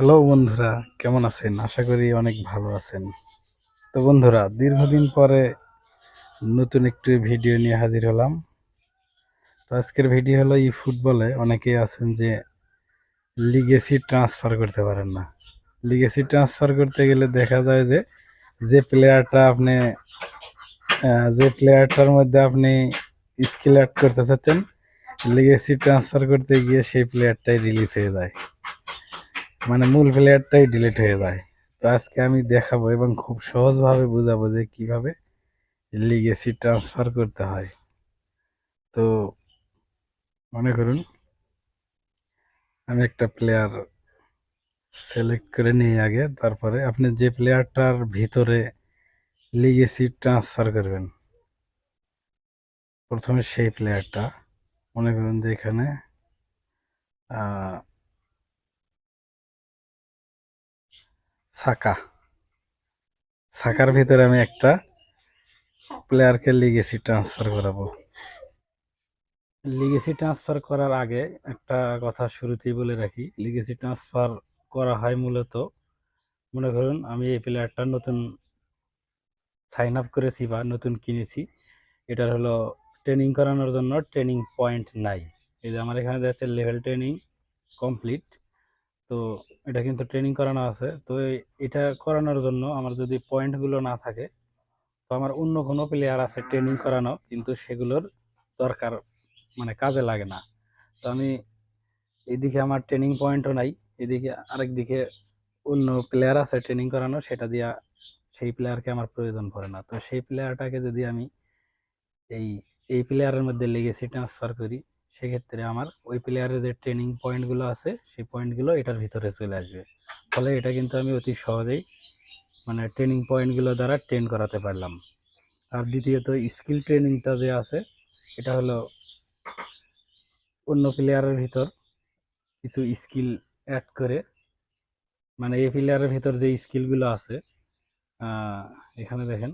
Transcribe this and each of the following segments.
Hello বন্ধুরা, কেমন আছেন? আশা করি অনেক ভালো আছেন। তো বন্ধুরা, দীর্ঘদিন পরে নতুন একটি ভিডিও নিয়ে হাজির হলাম। তো আজকের ভিডিও হলো এই ফুটবলে অনেকেই আছেন যে লিগেসি ট্রান্সফার করতে পারেন না। লিগেসি ট্রান্সফার করতে গেলে দেখা যায় যে যে প্লেয়ারটা আপনি যে প্লেয়ারটার মধ্যে আপনি স্কিল অ্যাড করতে চাচ্ছেন লিগেসি ট্রান্সফার করতে গিয়ে সেই প্লেয়ারটাই রিলিজ হয়ে যায়। মানে মূল প্লেয়ারটাই ডিলিট হয়ে যায়। তো আজকে আমি দেখাবো এবং খুব সহজভাবে বোঝাবো যে কীভাবে লিগেসি ট্রান্সফার করতে হয়। তো মনে করুন, আমি একটা প্লেয়ার সিলেক্ট করে নিই আগে, তারপরে আপনি যে প্লেয়ারটার ভিতরে লিগেসি ট্রান্সফার করবেন, প্রথমে সেই প্লেয়ারটা মনে করুন যে এখানে সাকা। সাকার ভিতরে আমি একটা প্লেয়ারকে লিগেসি ট্রান্সফার করাবো। লিগেসি ট্রান্সফার করার আগে একটা কথা শুরুতেই বলে রাখি। লিগেসি ট্রান্সফার করা হয় মূলত, মনে করুন আমি এই প্লেয়ারটা নতুন সাইন আপ করেছি বা নতুন কিনেছি। এটার হলো ট্রেনিং করানোর জন্য ট্রেনিং পয়েন্ট নাই। এই যে আমার এখানে দেখা যাচ্ছে লেভেল ট্রেনিং কমপ্লিট তো এটা কিন্তু ট্রেনিং করানো আছে। তো এটা করানোর জন্য আমার যদি পয়েন্টগুলো না থাকে, তো আমার অন্য কোনো প্লেয়ার আছে ট্রেনিং করানো, কিন্তু সেগুলোর দরকার মানে কাজে লাগে না। তো আমি এদিকে আমার ট্রেনিং পয়েন্টও নাই, এদিকে আরেক দিকে অন্য প্লেয়ার আছে ট্রেনিং করানো, সেটা দিয়া সেই প্লেয়ারকে আমার প্রয়োজন পড়ে না। তো সেই প্লেয়ারটাকে যদি আমি এই এই প্লেয়ারের মধ্যে লেগেছি ট্রান্সফার করি সেক্ষেত্রে আমার ওই প্লেয়ারের যে ট্রেনিং পয়েন্টগুলো আছে, সেই পয়েন্টগুলো এটার ভিতরে চলে আসবে। ফলে এটা কিন্তু আমি অতি সহজেই মানে ট্রেনিং পয়েন্টগুলো দ্বারা ট্রেন করাতে পারলাম। আর দ্বিতীয়ত স্কিল ট্রেনিংটা যে আছে, এটা হলো অন্য প্লেয়ারের ভিতর কিছু স্কিল অ্যাড করে। মানে এই প্লেয়ারের ভিতর যে স্কিলগুলো আছে এখানে দেখেন।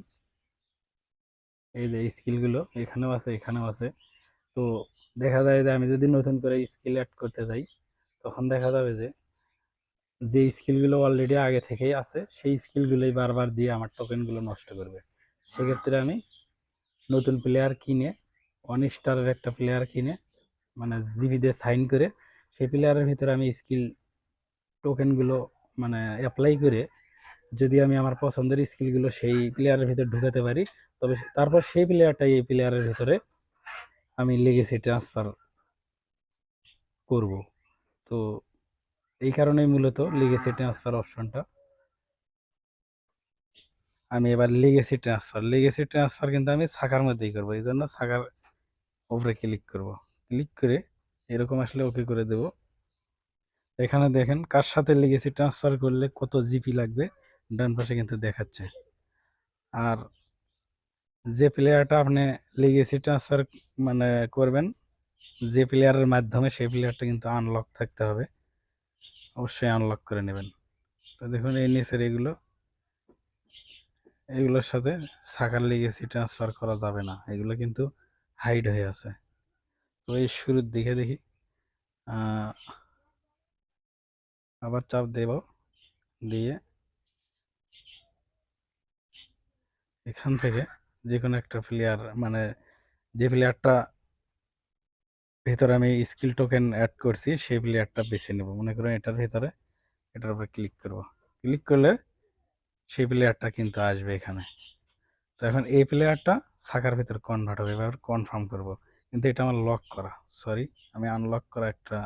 এই যে স্কিলগুলো এখানেও আছে এখানেও আছে। তো দেখা যায় যে আমি যদি নতুন করে স্কিল অ্যাড করতে যাই, তখন দেখা যাবে যে যে স্কিলগুলো অলরেডি আগে থেকেই আছে, সেই স্কিলগুলোই বারবার দিয়ে আমার টোকেনগুলো নষ্ট করবে। সেক্ষেত্রে আমি নতুন প্লেয়ার কিনে ওয়ান স্টারের একটা প্লেয়ার কিনে মানে জিবি দিয়ে সাইন করে, সেই প্লেয়ারের ভিতরে আমি স্কিল টোকেনগুলো মানে অ্যাপ্লাই করে, যদি আমি আমার পছন্দের স্কিলগুলো সেই প্লেয়ারের ভিতরে ঢুকাতে পারি, তবে তারপর সেই প্লেয়ারটাই এই প্লেয়ারের ভিতরে আমি লেগেসি ট্রান্সফার করব। তো এই কারণেই মূলত লিগেসি ট্রান্সফার অপশনটা আমি এবার লিগেসি ট্রান্সফার লিগেসি ট্রান্সফার কিন্তু আমি শাখার মধ্যেই করব, এই জন্য শাখার উপরে ক্লিক করব। ক্লিক করে এরকম আসলে ওকে করে দেব। এখানে দেখেন কার সাথে লিগেসি ট্রান্সফার করলে কত জিপি লাগবে, ডান পাশে কিন্তু দেখাচ্ছে। আর যে প্লেয়ারটা আপনি লিগেসি ট্রান্সফার মানে করবেন, যে প্লেয়ারের মাধ্যমে সেই প্লেয়ারটা কিন্তু আনলক থাকতে হবে। অবশ্যই আনলক করে নেবেন। তো দেখুন, এই নিচের এগুলো, এগুলোর সাথে সাকার লিগেসি ট্রান্সফার করা যাবে না। এগুলো কিন্তু হাইড হয়ে আছে। তো এই শুরুর দিকে দেখি আবার চাপ দেব, দিয়ে এখান থেকে যে কোনো একটা প্লেয়ার মানে যে প্লেয়ারটা ভেতরে আমি স্কিল টোকেন অ্যাড করছি, সেই প্লেয়ারটা বেছে নেব। মনে করুন এটার ভেতরে, এটার উপরে ক্লিক করব। ক্লিক করলে সেই প্লেয়ারটা কিন্তু আসবে এখানে। তো এখন এই প্লেয়ারটা শাখার ভিতরে কনভার্ট হবে, এবার কনফার্ম করব। কিন্তু এটা আমার লক করা সরি আমি আনলক করা একটা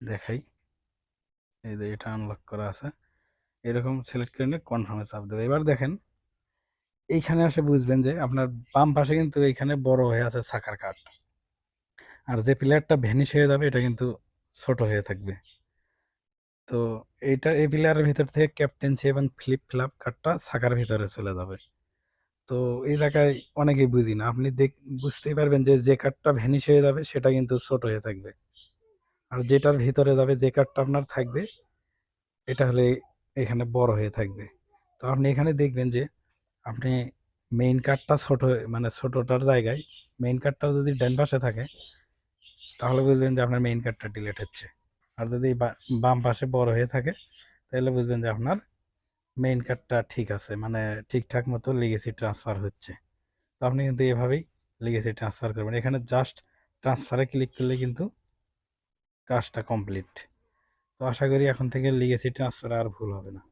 দেখাই। এই যে এটা আনলক করা আছে। এরকম সিলেক্ট করে নিয়ে কনফার্মে চাপ দেবে। এবার দেখেন এইখানে এসে বুঝবেন যে আপনার বাম পাশে কিন্তু এইখানে বড় হয়ে আছে সাকার কার্ড আর যে প্লেয়ারটা ভ্যানিশ হয়ে যাবে, এটা কিন্তু ছোট হয়ে থাকবে। তো এইটা, এই প্লেয়ারের ভিতর থেকে ক্যাপ্টেন্সি এবং ফ্লিপ ফ্লাপ কার্ডটা সাকার ভিতরে চলে যাবে। তো এই জায়গায় অনেকেই বুঝি না। আপনি দেখ, বুঝতেই পারবেন যে যে কাঠটা ভ্যানিশ হয়ে যাবে, সেটা কিন্তু ছোট হয়ে থাকবে। আর যেটার ভিতরে যাবে, যে কাঠটা আপনার থাকবে, এটা হলে এখানে বড় হয়ে থাকবে। তো আপনি এখানে দেখবেন যে আপনি মেইন কার্ডটা ছোট মানে ছোটোটার জায়গায় মেইন কার্ডটাও যদি ডান পাশে থাকে, তাহলে বুঝবেন যে আপনার মেইন কার্ডটা ডিলেট হচ্ছে। আর যদি বাম পাশে বড় হয়ে থাকে, তাহলে বুঝবেন যে আপনার মেইন কার্ডটা ঠিক আছে মানে ঠিকঠাক মতো লিগেসি ট্রান্সফার হচ্ছে। তো আপনি কিন্তু এভাবেই লিগেসি ট্রান্সফার করবেন। এখানে জাস্ট ট্রান্সফারে ক্লিক করলে কিন্তু কাজটা কমপ্লিট তো আশা করি এখন থেকে লিগেসি ট্রান্সফার আর ভুল হবে না।